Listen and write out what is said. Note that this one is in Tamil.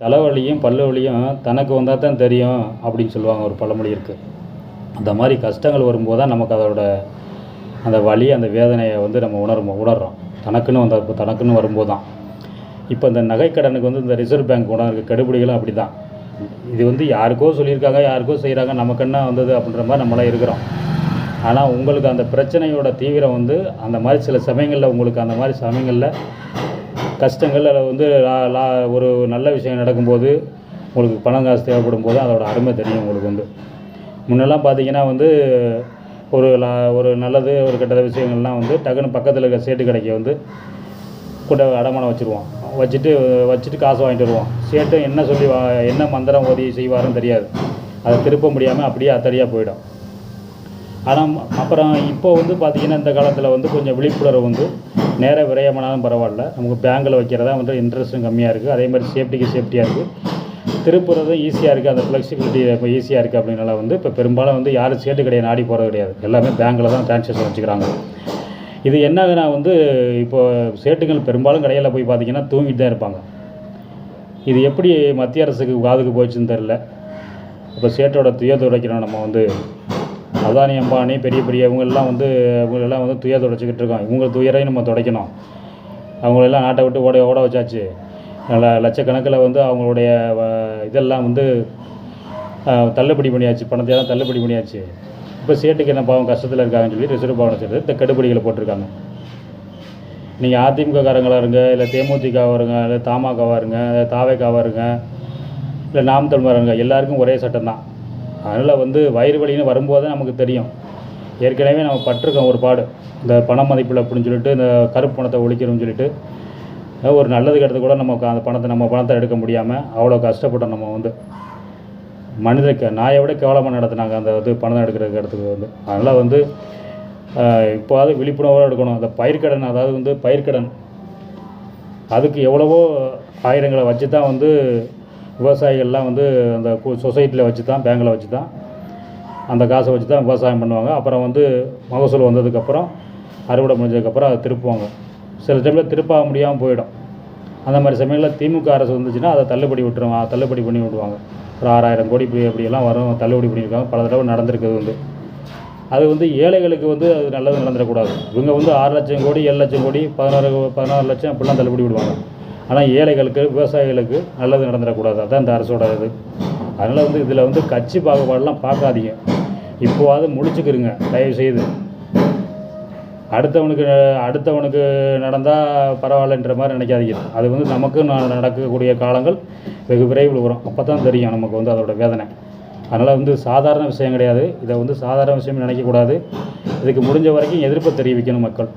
தலைவலியும் பல்லு வலியும் தனக்கு வந்தால் தான் தெரியும் அப்படின்னு சொல்லுவாங்க ஒரு பழமொழி இருக்குது அந்த மாதிரி கஷ்டங்கள் வரும்போது தான் நமக்கு அதோட அந்த வலி அந்த வேதனையை வந்து நம்ம உணரும் உணர்றோம். தனக்குன்னு வந்த தனக்குன்னு வரும்போது தான் இப்போ இந்த நகைக்கடனுக்கு வந்து இந்த ரிசர்வ் பேங்க் உணர்வு கெடுபிடிகளும் அப்படி தான் இது வந்து யாருக்கோ சொல்லியிருக்காங்க யாருக்கோ செய்கிறாங்க நமக்கு என்ன வந்தது அப்படின்ற மாதிரி நம்மளாம் இருக்கிறோம். ஆனால் உங்களுக்கு அந்த பிரச்சனையோட தீவிரம் வந்து அந்த மாதிரி சில சமயங்களில் உங்களுக்கு அந்த மாதிரி சமயங்களில் கஷ்டங்கள் அதில் வந்து லா லா ஒரு நல்ல விஷயம் நடக்கும்போது உங்களுக்கு பணம் காசு தேவைப்படும் போது அதோட அருமை தெரியும் உங்களுக்கு வந்து. முன்னெல்லாம் பார்த்தீங்கன்னா வந்து ஒரு லா ஒரு நல்லது ஒரு கெட்டத விஷயங்கள்லாம் வந்து டக்குன்னு பக்கத்தில் இருக்கிற சேட்டு கடைக்கு வந்து கூட அடமானம் வச்சுருவோம். வச்சுட்டு வச்சுட்டு காசு வாங்கிட்டு வருவோம். சேட்டு என்ன சொல்லி வா என்ன மந்திரம் உதவி செய்வாருன்னு தெரியாது. அதை திருப்ப முடியாமல் அப்படியே அத்தடியாக போயிடும். ஆனால் அப்புறம் இப்போ வந்து பார்த்திங்கன்னா இந்த காலத்தில் வந்து கொஞ்சம் விழிப்புணர்வு வந்து நேர விரயமானாலும் பரவாயில்ல. நமக்கு பேங்கில் வைக்கிறதா வந்து இன்ட்ரெஸ்ட்டும் கம்மியாக இருக்குது அதே மாதிரி சேஃப்டிக்கு சேஃப்டியாக இருக்குது திருப்புறதும் ஈஸியாக இருக்குது அந்த ஃப்ளெக்சிபிலிட்டி இப்போ ஈஸியாக இருக்குது அப்படின்னால வந்து இப்போ பெரும்பாலும் வந்து யாரும் சேட்டு கிடையாது நாடி போகிறது கிடையாது. எல்லாமே பேங்க்கில் தான் டிரான்சாக்ஷன் வச்சுக்கிறாங்க. இது என்னதுன்னா வந்து இப்போ சேட்டுகள் பெரும்பாலும் கடையில் போய் பார்த்தீங்கன்னா தூங்கிட்டு தான் இருப்பாங்க. இது எப்படி மத்திய அரசுக்கு காதுக்கு போச்சுன்னு தெரில இப்போ சேட்டோட துயர் துடைக்கிறோம் நம்ம வந்து. அதானி அம்பானி பெரிய பெரிய இவங்கெல்லாம் வந்து இவங்களெல்லாம் வந்து துயர் துடைச்சிக்கிட்டு இருக்கோம் இவங்க துயரையும் நம்ம துடைக்கணும். அவங்களெல்லாம் நாட்டை விட்டு ஓட ஓட வச்சாச்சு. நல்ல லட்சக்கணக்கில் வந்து அவங்களுடைய இதெல்லாம் வந்து தள்ளுபடி பண்ணியாச்சு. பணத்தை எல்லாம் தள்ளுபடி பண்ணியாச்சு. இப்போ சேட்டுக்கு என்ன பாவம் கஷ்டத்தில் இருக்காங்கன்னு சொல்லி ரிசர்வ் பவனை சேர்த்து இந்த கெடுபடிகளை போட்டிருக்காங்க. நீங்கள் அதிமுககாரங்களாக இருங்க இல்லை தேமுதிகவாக இருங்க இல்லை தமாகவாக இருங்க இல்லை தாவேக்காவாக இருங்க இல்லை நாம் தமிழர் இருங்க எல்லாருக்கும் ஒரே சட்டம் தான். அதனால் வந்து வயிறு வலின்னு வரும்போது தான் நமக்கு தெரியும். ஏற்கனவே நம்ம பட்டிருக்கோம் ஒரு பாடு. இந்த பண மதிப்பில் அப்படின்னு சொல்லிட்டு இந்த கருப்பு பணத்தை ஒழிக்கணும்னு சொல்லிட்டு ஒரு நல்லது கெட்டது கூட நம்ம அந்த பணத்தை நம்ம பணத்தை எடுக்க முடியாமல் அவ்வளோ கஷ்டப்பட்டோம் நம்ம வந்து. மனித க நாயை விட கேவலமாக நடத்துனாங்க அந்த இது பணம் எடுக்கிற இடத்துக்கு வந்து. அதனால் வந்து இப்போது விழிப்புணர்வாக எடுக்கணும் அந்த பயிர்க்கடன் அதாவது வந்து பயிர்க்கடன் அதுக்கு எவ்வளவோ ஆயிரங்களை வச்சு தான் வந்து விவசாயிகள்லாம் வந்து அந்த சொசைட்டியில் வச்சு தான் பேங்கில் வச்சு தான் அந்த காசை வச்சு தான் விவசாயம் பண்ணுவாங்க. அப்புறம் வந்து மகசூல் வந்ததுக்கப்புறம் அறுவடை முடிஞ்சதுக்கப்புறம் அதை திருப்புவாங்க. சில டைமில் திருப்பாக முடியாமல் போயிடும். அந்த மாதிரி சமயங்களில் திமுக அரசு வந்துச்சுன்னா அதை தள்ளுபடி விட்டுருவாங்க தள்ளுபடி பண்ணி விடுவாங்க. ஒரு ஆறாயிரம் கோடி இப்படி இப்படியெல்லாம் வரும் தள்ளுபடி பண்ணியிருக்காங்க. பல தடவை நடந்திருக்குது வந்து. அது வந்து ஏழைகளுக்கு வந்து அது நல்லது நடந்துடக்கூடாது. இவங்க வந்து ஆறு லட்சம் கோடி ஏழு லட்சம் கோடி பதினாறு பதினாறு லட்சம் அப்படிலாம் தள்ளுபடி விடுவாங்க. ஆனால் ஏழைகளுக்கு விவசாயிகளுக்கு நல்லது நடந்துடக்கூடாது. அதுதான் இந்த அரசோட இது. அதனால் வந்து இதில் வந்து கட்சி பாகுபாடெல்லாம் பார்க்காதீங்க. இப்போவாது முடிச்சுக்கிறங்க தயவு செய்து அடுத்தவனுக்கு அடுத்தவனுக்கு நடந்தால் பரவாயில்லன்ற மாதிரி நினைக்காதீங்க. அது வந்து நமக்கு நடக்கக்கூடிய காலங்கள் வெகு விரைவில் வரும். அப்போ தான் தெரியும் நமக்கு வந்து அதோட வேதனை. அதனால் வந்து சாதாரண விஷயம் கிடையாது. இதை வந்து சாதாரண விஷயம் நினைக்கக்கூடாது. இதுக்கு முடிஞ்ச வரைக்கும் எதிர்ப்பு தெரிவிக்கணும் மக்கள்.